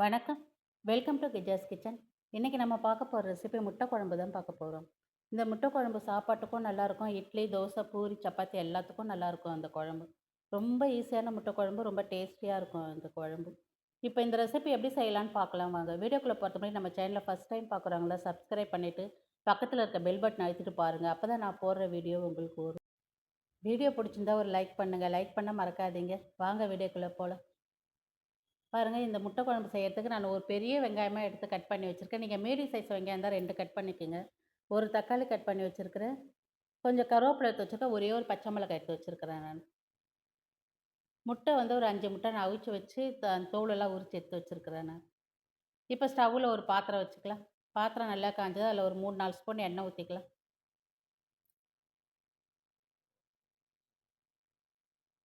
வணக்கம். Welcome to கிஜாஸ் kitchen இன்றைக்கி நம்ம பார்க்க போகிற ரெசிபி முட்டை குழம்பு தான் பார்க்க போகிறோம் இந்த முட்டை குழம்பு சாப்பாட்டுக்கும் நல்லாயிருக்கும். இட்லி தோசை பூரி சப்பாத்தி எல்லாத்துக்கும் நல்லாயிருக்கும் அந்த குழம்பு. ரொம்ப ஈஸியான முட்டை குழம்பு ரொம்ப டேஸ்டியாக இருக்கும் இந்த குழம்பு. இப்போ இந்த ரெசிபி எப்படி செய்யலான்னு பார்க்கலாம் வாங்க. வீடியோக்குள்ளே பொறுத்த மாதிரி நம்ம சேனலில் ஃபஸ்ட் டைம் பார்க்குறாங்களா சப்ஸ்கிரைப் பண்ணிவிட்டு பக்கத்தில் இருக்க பெல் பட்டன் அழுத்திட்டு பாருங்கள் அப்போ தான் நான் போடுற வீடியோ உங்களுக்கு வரும். வீடியோ பிடிச்சிருந்தா ஒரு லைக் பண்ணுங்கள் லைக் பண்ண மறக்காதீங்க. வாங்க வீடியோக்குள்ளே போகலாம் பாருங்கள் இந்த முட்டை குழம்பு செய்கிறதுக்கு நான் ஒரு பெரிய வெங்காயமாக எடுத்து கட் பண்ணி வச்சுருக்கேன். நீங்கள் மீடியம் சைஸ் வெங்காயம் தான் ரெண்டு கட் பண்ணிக்கோங்க. ஒரு தக்காளி கட் பண்ணி வச்சுருக்கிறேன். கொஞ்சம் கருவேப்பிலை எடுத்து வச்சுருக்கேன். ஒரே ஒரு பச்சை மிளகாய் எடுத்து வச்சுருக்கிறேன் நான். முட்டை வந்து ஒரு அஞ்சு முட்டை நான் அவிச்சு வச்சு த தோலெல்லாம் உரித்து எடுத்து வச்சுருக்கிறேன் நான். இப்போ ஸ்டவ்வில் ஒரு பாத்திரம் வச்சுக்கலாம். பாத்திரம் நல்லா காஞ்சது அதில் ஒரு மூணு நாலு ஸ்பூன் எண்ணெய் ஊற்றிக்கலாம்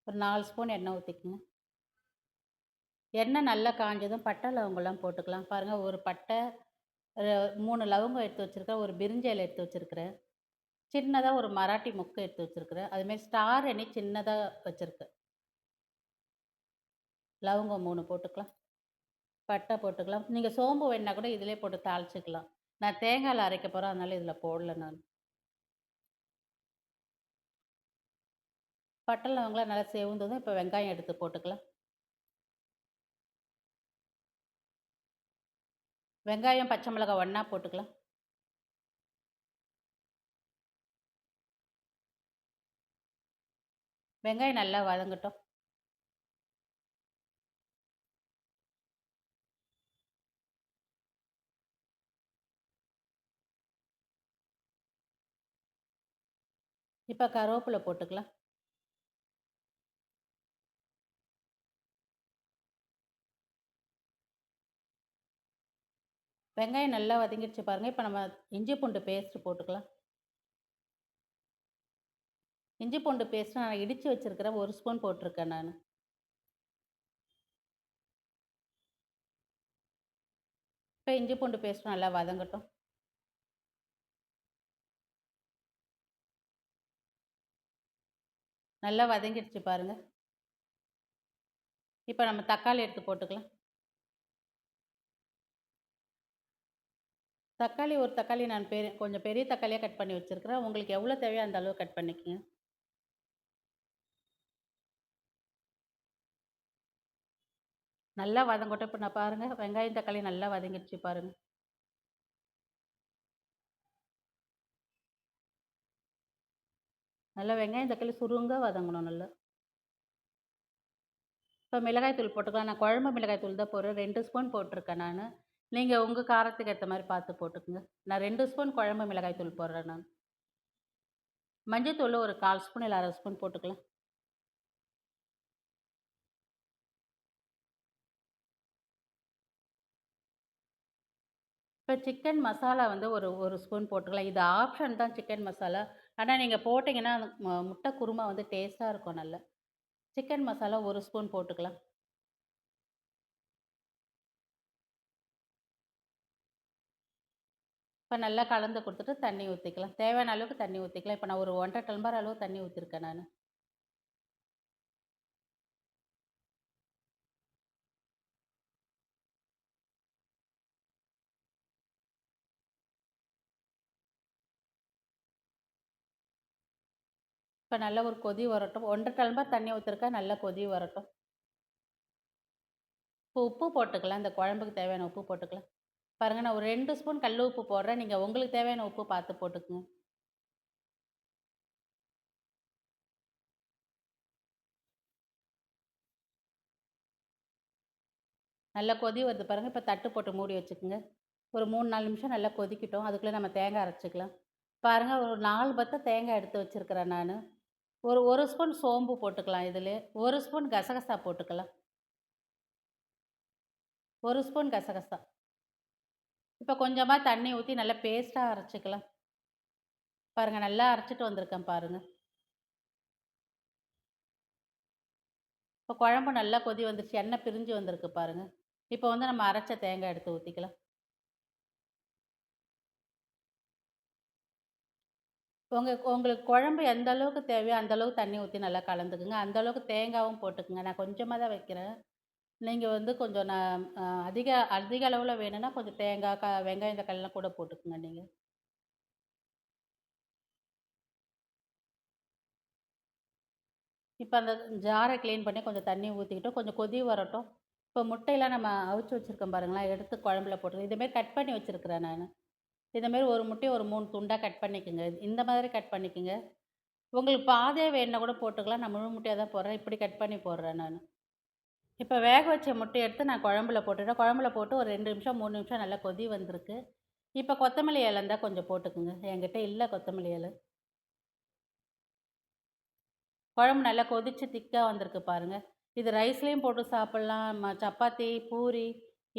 ஒரு நாலு ஸ்பூன் எண்ணெய் ஊற்றிக்கோங்க எண்ணெய் நல்லா காஞ்சதும் பட்டை லவங்கெல்லாம் போட்டுக்கலாம். பாருங்கள் ஒரு பட்டை மூணு லவங்கம் எடுத்து வச்சுருக்கேன் ஒரு பிரிஞ்சி இலை எடுத்து வச்சுருக்கிறேன். சின்னதாக ஒரு மராட்டி முக்கு எடுத்து வச்சுருக்கிறேன். அதுமாரி ஸ்டார் எண்ணெய் சின்னதாக வச்சுருக்கேன். லவங்கம் மூணு போட்டுக்கலாம். பட்டை போட்டுக்கலாம். நீங்கள் சோம்பு வேணால் கூட இதிலே போட்டு தாளிச்சிக்கலாம். நான் தேங்காயில் அரைக்க போகிறேன் அதனால் இதில் போடல நான். பட்டை லவங்கெலாம் நல்லா சேவுந்ததும் இப்போ வெங்காயம் எடுத்து போட்டுக்கலாம். வெங்காயம் பச்சை மிளகாய் ஒன்றா போட்டுக்கலாம். வெங்காயம் நல்லா வதங்கட்டும். இப்போ கருவேப்பிலை போட்டுக்கலாம். வெங்காயம் நல்லா வதங்கிடுச்சு பாருங்கள் இப்போ நம்ம இஞ்சி பூண்டு பேஸ்ட்டு போட்டுக்கலாம். இஞ்சி பூண்டு பேஸ்ட்டு நான் இடித்து வச்சுருக்கிறேன் ஒரு ஸ்பூன் போட்டிருக்கேன் நான். இப்போ இஞ்சி பூண்டு பேஸ்ட்டும் நல்லா வதங்கட்டும். நல்லா வதங்கிடுச்சு பாருங்கள் இப்போ நம்ம தக்காளி எடுத்து போட்டுக்கலாம். தக்காளி ஒரு தக்காளி நான் பெரிய கொஞ்சம் பெரிய தக்காளியாக கட் பண்ணி வச்சுருக்கிறேன். உங்களுக்கு எவ்வளோ தேவையோ அந்த அளவு கட் பண்ணிக்கங்க. நல்லா வதங்கட்டும். இப்போ நான் பாருங்கள் வெங்காயம் தக்காளி நல்லா வதங்கிடுச்சு பாருங்கள் நல்லா வெங்காயம் தக்காளி சுருங்க வதங்கணும் நல்லா. இப்போ மிளகாய் தூள் போட்டுக்கலாம். நான் குழம்பு மிளகாய் தூள் தான் போடுறேன். ரெண்டு ஸ்பூன் போட்டிருக்கேன் நான். நீங்கள் உங்கள் காரத்துக்கு ஏற்ற மாதிரி பார்த்து போட்டுக்கோங்க. நான் ரெண்டு ஸ்பூன் குழம்பு மிளகாய் தூள் போடுறேன் நான். மஞ்சத்தூள் ஒரு கால் ஸ்பூன் இல்லை அரை ஸ்பூன் போட்டுக்கலாம். இப்போ சிக்கன் மசாலா வந்து ஒரு ஒரு ஸ்பூன் போட்டுக்கலாம். இது ஆப்ஷன் தான் சிக்கன் மசாலா. ஆனால் நீங்கள் போட்டிங்கன்னா முட்டை குருமா வந்து டேஸ்ட்டாக இருக்கும் நல்லா. சிக்கன் மசாலா ஒரு ஸ்பூன் போட்டுக்கலாம். இப்போ நல்லா கலந்து கொடுத்துட்டு தண்ணி ஊற்றிக்கலாம் தேவையான அளவுக்கு தண்ணி ஊற்றிக்கலாம் இப்போ நான் ஒரு ஒன்றரை டம்ளர் அளவு தண்ணி ஊற்றிருக்கேன் நான். இப்போ நல்லா ஒரு கொதி வரட்டும். ஒன்றரை டம்ளர் தண்ணி ஊற்றிருக்கேன் நல்லா கொதி வரட்டும். இப்போ உப்பு போட்டுக்கலாம். இந்த குழம்புக்கு தேவையான உப்பு போட்டுக்கலாம். பாருங்கள் நான் ஒரு ரெண்டு ஸ்பூன் கல் உப்பு போடுறேன். நீங்கள் உங்களுக்கு தேவையான உப்பு பார்த்து போட்டுக்குங்க. நல்லா கொதி வருது பாருங்கள் இப்போ தட்டு போட்டு மூடி வச்சுக்கோங்க. ஒரு மூணு நாலு நிமிஷம் நல்லா கொதிக்கிட்டோம். அதுக்குள்ளே நம்ம தேங்காய் அரைச்சிக்கலாம். பாருங்கள் ஒரு நாலு பத்தை தேங்காய் எடுத்து வச்சுருக்கிறேன் நான். ஒரு ஒரு ஸ்பூன் சோம்பு போட்டுக்கலாம் இதில். ஒரு ஸ்பூன் கசகசா போட்டுக்கலாம். ஒரு ஸ்பூன் கசகசா. இப்போ கொஞ்சமாக தண்ணி ஊற்றி நல்லா பேஸ்ட்டாக அரைச்சிக்கலாம். பாருங்கள் நல்லா அரைச்சிட்டு வந்திருக்கேன் பாருங்கள் இப்போ குழம்பு நல்லா கொதி வந்துருச்சு எண்ணெய் பிரிஞ்சு வந்திருக்கு பாருங்கள் இப்போ வந்து நம்ம அரைச்ச தேங்காய் எடுத்து ஊற்றிக்கலாம் உங்கள் உங்களுக்கு குழம்பு எந்த அளவுக்கு தேவையோ அந்த அளவுக்கு தண்ணி ஊற்றி நல்லா கலந்துக்குங்க. அந்தளவுக்கு தேங்காயும் போட்டுக்குங்க. நான் கொஞ்சமாக தான் வைக்கிறேன். நீங்கள் வந்து கொஞ்சம் நான் அதிக அதிக அளவில் வேணும்னா கொஞ்சம் தேங்காய், க வெங்காயம், தக்காளிலாம் கூட போட்டுக்கங்க நீங்கள் இப்போ அந்த ஜாரை க்ளீன் பண்ணி கொஞ்சம் தண்ணி ஊத்திக்கிட்டு, கொஞ்சம் கொதி வரட்டும். இப்போ முட்டையெல்லாம் நம்ம அவிச்சு வச்சிருக்கோம் பாருங்களேன், எடுத்து குழம்புல போட்டு இதேமாரி கட் பண்ணி வச்சுருக்கிறேன் நான் இந்த மாரி ஒரு முட்டையை ஒரு மூணு துண்டாக கட் பண்ணிக்கோங்க இந்த மாதிரி கட் பண்ணிக்கோங்க உங்களுக்கு பாதியா வேணுன்னா கூட போட்டுக்கலாம். நான் முழு முட்டையாக தான் போடுறேன். இப்படி கட் பண்ணி போடுறேன் நான் இப்போ வேக வச்ச முட்டைய எடுத்து நான் குழம்புல போட்டுட்டேன். குழம்புல போட்டு ஒரு ரெண்டு நிமிஷம், மூணு நிமிஷம் நல்லா கொதி வந்திருக்கு. இப்போ கொத்தமல்லி இலை இருந்தால் கொஞ்சம் போட்டுக்குங்க என்கிட்ட இல்லை கொத்தமல்லி இலை. குழம்பு நல்லா கொதிச்சு திக்காக வந்திருக்கு பாருங்கள் இது ரைஸ்லேயும் போட்டு சாப்பிட்லாம் ம சப்பாத்தி, பூரி,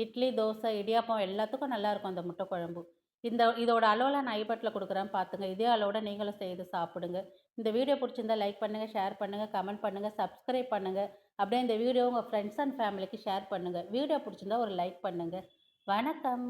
இட்லி, தோசை, இடியாப்பம் எல்லாத்துக்கும் நல்லாயிருக்கும் அந்த முட்டை குழம்பு. இந்த இதோட அளவில் நான் ஐபட்டில் கொடுக்குறேன் பார்த்துங்க. இதே அளவோட நீங்களும் செய்து சாப்பிடுங்க. இந்த வீடியோ பிடிச்சிருந்தா லைக் பண்ணுங்கள் ஷேர் பண்ணுங்கள் கமெண்ட் பண்ணுங்கள் சப்ஸ்கிரைப் பண்ணுங்கள் அப்படியே இந்த வீடியோ உங்கள் ஃப்ரெண்ட்ஸ் அண்ட் ஃபேமிலிக்கு ஷேர் பண்ணுங்கள் வீடியோ பிடிச்சிருந்தா ஒரு லைக் பண்ணுங்கள் வணக்கம்.